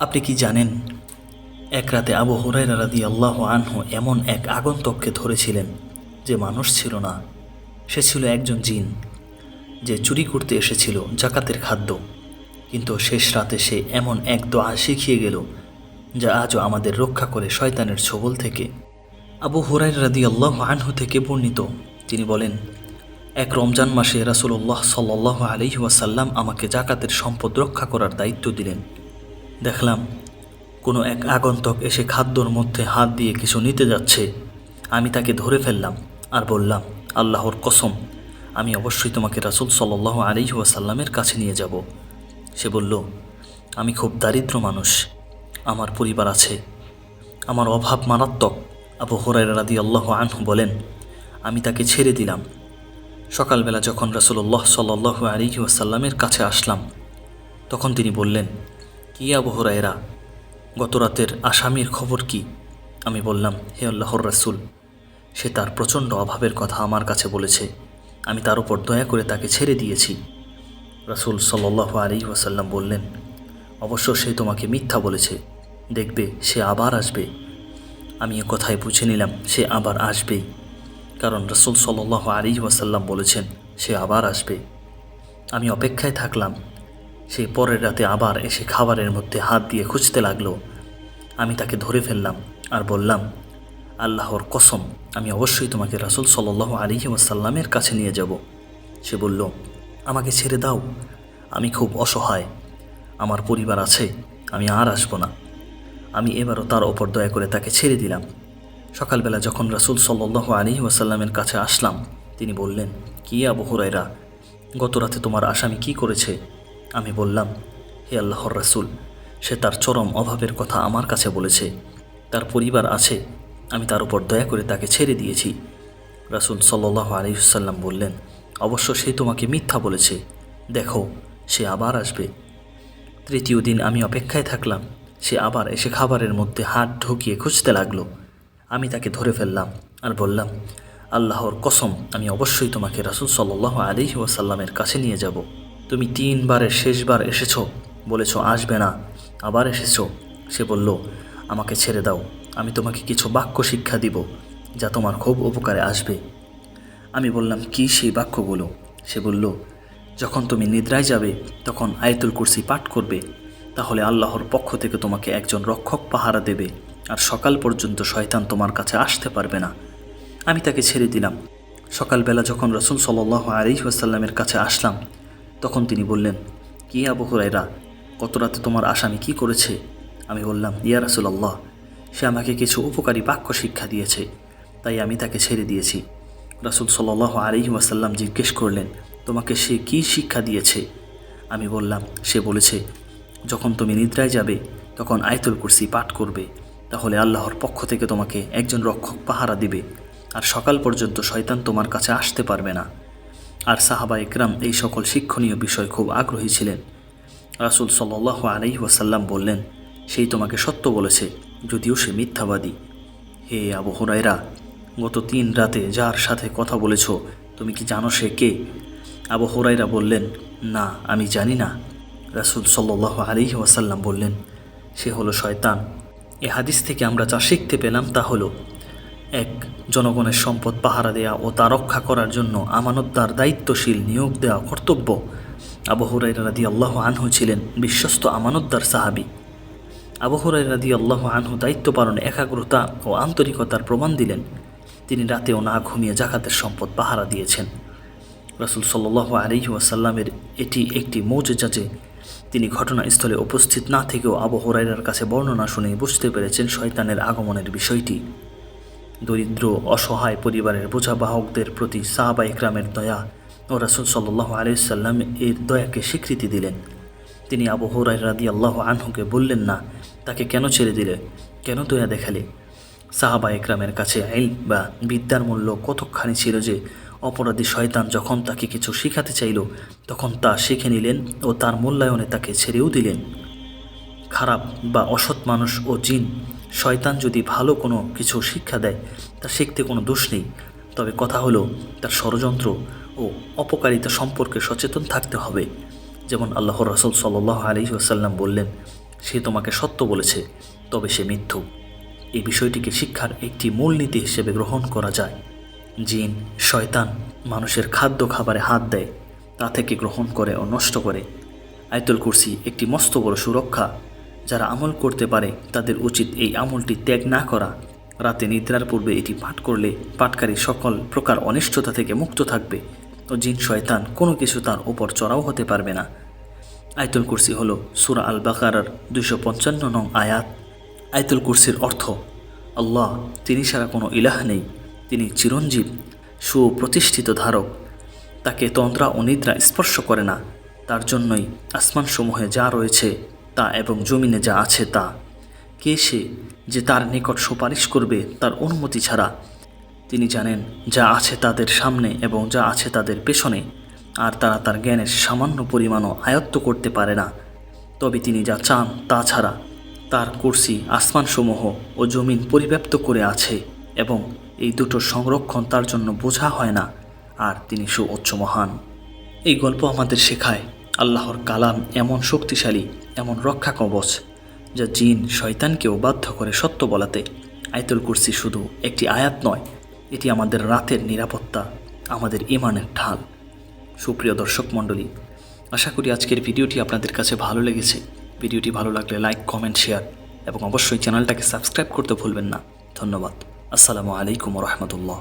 আপনি কি জানেন, এক রাতে আবু হুরাইরা রাদি আল্লাহ আনহু এমন এক আগন্তককে ধরেছিলেন যে মানুষ ছিল না। সে ছিল একজন জিন যে চুরি করতে এসেছিল জাকাতের খাদ্য। কিন্তু শেষ রাতে সে এমন এক দোয়া শিখিয়ে গেল যা আজও আমাদের রক্ষা করে শয়তানের ছবল থেকে। আবু হুরাইর রাদি আল্লাহ আনহু থেকে বর্ণিত। তিনি বলেন, এক রমজান মাসে রাসুল্লাহ সাল্লাহ আলহি ওয়াসাল্লাম আমাকে জাকাতের সম্পদ রক্ষা করার দায়িত্ব দিলেন। দেখলাম, কোনো এক আগন্তক এসে খাদ্যর মধ্যে হাত দিয়ে কিছু নিতে যাচ্ছে। আমি তাকে ধরে ফেললাম আর বললাম, আল্লাহর কসম, আমি অবশ্যই তোমাকে রাসুল সাল্লাহ আলী ওয়াসাল্লামের কাছে নিয়ে যাব। সে বলল, আমি খুব দারিদ্র মানুষ, আমার পরিবার আছে। আমার অভাব মারাত্মক। আবু হরাই রাদি আল্লাহ আনহু বলেন, আমি তাকে ছেড়ে দিলাম। সকালবেলা যখন রাসুল্লাহ সাল্লাহ আলী ওয়াসাল্লামের কাছে আসলাম, তখন তিনি বললেন কি আবহরা এরা গত রাতের আসামির খবর কি? আমি বললাম, হে আল্লাহর রাসুল, সে তার প্রচণ্ড অভাবের কথা আমার কাছে বলেছে। আমি তার উপর দয়া করে তাকে ছেড়ে দিয়েছি। রাসুল সাল্লাহ আলী ওয়াসাল্লাম বললেন, অবশ্য সে তোমাকে মিথ্যা বলেছে। দেখবে, সে আবার আসবে। আমি এ কথায় বুঝে নিলাম, সে আবার আসবেই। কারণ রসুল সাল্লাহ আলী ওয়াসাল্লাম বলেছেন, সে আবার আসবে। আমি অপেক্ষায় থাকলাম সে পরের রাতে আবার এসে খাবারের মধ্যে হাত দিয়ে খুঁজতে লাগল। আমি তাকে ধরে ফেললাম আর বললাম, আল্লাহর কসম, আমি অবশ্যই তোমাকে রাসুল সাল্লাহ আলী ওয়াসাল্লামের কাছে নিয়ে যাব। সে বলল, আমাকে ছেড়ে দাও, আমি খুব অসহায়, আমার পরিবার আছে, আমি আর আসব না। আমি এবারও তার ওপর দয়া করে তাকে ছেড়ে দিলাম। সকালবেলা যখন রাসুল সাল্লাহ আলী ওয়াসাল্লামের কাছে আসলাম, তিনি বললেন, কি আবু হুরাইরা গত রাতে তোমার আসামি কি করেছে? আমি বললাম, হে আল্লাহর রাসুল, সে তার চরম অভাবের কথা আমার কাছে বলেছে। তার পরিবার আছে, আমি তার উপর দয়া করে তাকে ছেড়ে দিয়েছি। রাসুল সাল্লাহ আলিউসাল্লাম বললেন, অবশ্য সে তোমাকে মিথ্যা বলেছে। দেখো, সে আবার আসবে। তৃতীয় দিন আমি অপেক্ষায় থাকলাম, সে আবার এসে খাবারের মধ্যে হাত ঢুকিয়ে খুঁজতে লাগল। আমি তাকে ধরে ফেললাম আর বললাম, আল্লাহর কসম, আমি অবশ্যই তোমাকে রাসুল সাল্লাহ আলী ওয়াসাল্লামের কাছে নিয়ে যাব। তুমি তিনবারের শেষবার এসেছ, বলেছ আসবে না, আবার এসেছ। সে বলল, আমাকে ছেড়ে দাও, আমি তোমাকে কিছু বাক্য শিক্ষা দিব, যা তোমার খুব উপকারে আসবে। আমি বললাম, কি সেই বাক্যগুলো? সে বলল, যখন তুমি নিদ্রায় যাবে, তখন আয়তুল কুরসি পাঠ করবে, তাহলে আল্লাহর পক্ষ থেকে তোমাকে একজন রক্ষক পাহারা দেবে, আর সকাল পর্যন্ত শয়তান তোমার কাছে আসতে পারবে না। আমি তাকে ছেড়ে দিলাম। সকালবেলা যখন রসুল সাল্লাহ আলী ওয়াসাল্লামের কাছে আসলাম তখন তিনি বললেন, কি আবু হুরাইরা কত রাতে তোমার আসামি কি করেছে? আমি বললাম, ইয়া রাসুলাল্লাহ, সে আমাকে কিছু উপকারী বাক্য শিক্ষা দিয়েছে, তাই আমি তাকে ছেড়ে দিয়েছি। রাসুল সাল্লাহ আলী ওয়াসাল্লাম জিজ্ঞেস করলেন, তোমাকে সে কি শিক্ষা দিয়েছে? আমি বললাম, সে বলেছে, যখন তুমি নিদ্রায় যাবে, তখন আয়তুল কুরসি পাঠ করবে, তাহলে আল্লাহর পক্ষ থেকে তোমাকে একজন রক্ষক পাহারা দিবে, আর সকাল পর্যন্ত শয়তান তোমার কাছে আসতে পারবে না। আর সাহাবা ইকরাম এই সকল শিক্ষণীয় বিষয় খুব আগ্রহী ছিলেন। রাসুল সাল্লাহ আলাই ওয়াসাল্লাম বললেন, সেই তোমাকে সত্য বলেছে, যদিও সে মিথ্যাবাদী। হে আবু হুরাইরা গত তিন রাতে যার সাথে কথা বলেছ, তুমি কি জানো সে কে? আবু হুরাইরা বললেন, না, আমি জানি না। রাসুল সাল্লাহ আলী ওয়াসাল্লাম বললেন, সে হলো শয়তান। এ হাদিস থেকে আমরা যা শিখতে পেলাম তা হলো এক, জনগণের সম্পদ পাহারা দেয়া ও তা রক্ষা করার জন্য আমানতদার দায়িত্বশীল নিয়োগ দেওয়া কর্তব্য। আবু হুরাই রাদি আল্লাহ আনহু ছিলেন বিশ্বস্ত আমানতদার সাহাবি। আবু হুরাই রাদি আল্লাহ আনহু দায়িত্ব পালনে একাগ্রতা ও আন্তরিকতার প্রমাণ দিলেন। তিনি রাতেও না ঘুমিয়ে জাকাতের সম্পদ পাহারা দিয়েছেন। রসুল সাল্লাহ আলী ওয়াসাল্লামের এটি একটি মৌজেজা যে তিনি ঘটনাস্থলে উপস্থিত না থেকেও আবু হরাইরার কাছে বর্ণনা শুনে বুঝতে পেরেছেন শয়তানের আগমনের বিষয়টি। দরিদ্র, অসহায় পরিবারের বোঝাবাহকদের প্রতি সাহাবা ইকরামের দয়া ও রাসুল সাল্লাহ আলিয়াল্লাম এর দয়াকে স্বীকৃতি দিলেন। তিনি আবু হরাই রাদি আল্লাহ আনহুকে বললেন, না, তাকে কেন ছেড়ে দিলে? কেন দয়া দেখালে? সাহাবা ইকরামের কাছে আইল বা বিদ্যার মূল্য কতখানি ছিল যে অপরাধী শয়তান যখন তাকে কিছু শিখাতে চাইল, তখন তা শিখে নিলেন ও তার মূল্যায়নে তাকে ছেড়েও দিলেন। খারাপ বা অসৎ মানুষ ও জিন শয়তান যদি ভালো কোনো কিছু শিক্ষা দেয়, তা শিখতে কোনো দোষ নেই। তবে কথা হলো, তার ষড়যন্ত্র ও অপকারিতা সম্পর্কে সচেতন থাকতে হবে। যেমন আল্লাহ রসুল সাল্লাহ আলী ওসাল্লাম বললেন, সে তোমাকে সত্য বলেছে, তবে সে মিথ্যু। এই বিষয়টিকে শিক্ষার একটি মূলনীতি হিসেবে গ্রহণ করা যায়। জিন, শয়তান মানুষের খাদ্য খাবারে হাত দেয়, তা থেকে গ্রহণ করে ও নষ্ট করে। আয়তুল কুরসি একটি মস্ত বড় সুরক্ষা যারা আমল করতে পারে, তাদের উচিত এই আমলটি ত্যাগ না করা। রাতে নিদ্রার পূর্বে এটি পাঠ করলে পাঠকারী সকল প্রকার অনিষ্টতা থেকে মুক্ত থাকবে ও জিন শয়তান কোনো কিছু তার উপর চড়াও হতে পারবে না। আয়তুল কুরসি হল সুরা আল বাকারার দুশো পঞ্চান্ন নং আয়াত। আয়তুল কুরসির অর্থ, আল্লাহ তিনি ছাড়া কোনো ইলাহ নেই, তিনি চিরঞ্জীব, সুপ্রতিষ্ঠিত ধারক। তাকে তন্দ্রা ও নিদ্রা স্পর্শ করে না, তার জন্যই আসমানসমূহে যা রয়েছে তা এবং জমিনে যা আছে তা। কে সে যে তার নিকট সুপারিশ করবে তার অনুমতি ছাড়া? তিনি জানেন, যা আছে তাদের সামনে এবং যা আছে তাদের পেছনে, আর তারা তার জ্ঞানের সামান্য পরিমাণও আয়ত্ত করতে পারে না। তবে তিনি যা চান তা ছাড়া তার কুর্সি, আসমানসমূহ ও জমিন পরিব্যাপ্ত করে আছে এবং এই দুটো সংরক্ষণ তার জন্য বোঝা হয় না, আর তিনি সুউচ্চ মহান। এই গল্প আমাদের শেখায় আল্লাহর কালাম এমন শক্তিশালী, এমন রক্ষা কবচ যা জিন শয়তানকেও বাধ্য করে সত্য বলাতে। আয়তুল কুরসি শুধু একটি আয়াত নয়, এটি আমাদের রাতের নিরাপত্তা, আমাদের ইমানের ঢাল। সুপ্রিয় দর্শক মণ্ডলী, আশা করি আজকের ভিডিওটি আপনাদের কাছে ভালো লেগেছে। ভিডিওটি ভালো লাগলে লাইক, কমেন্ট, শেয়ার এবং অবশ্যই চ্যানেলটাকে সাবস্ক্রাইব করতে ভুলবেন না। ধন্যবাদ। আসসালামু আলাইকুম রহমতুল্লাহ।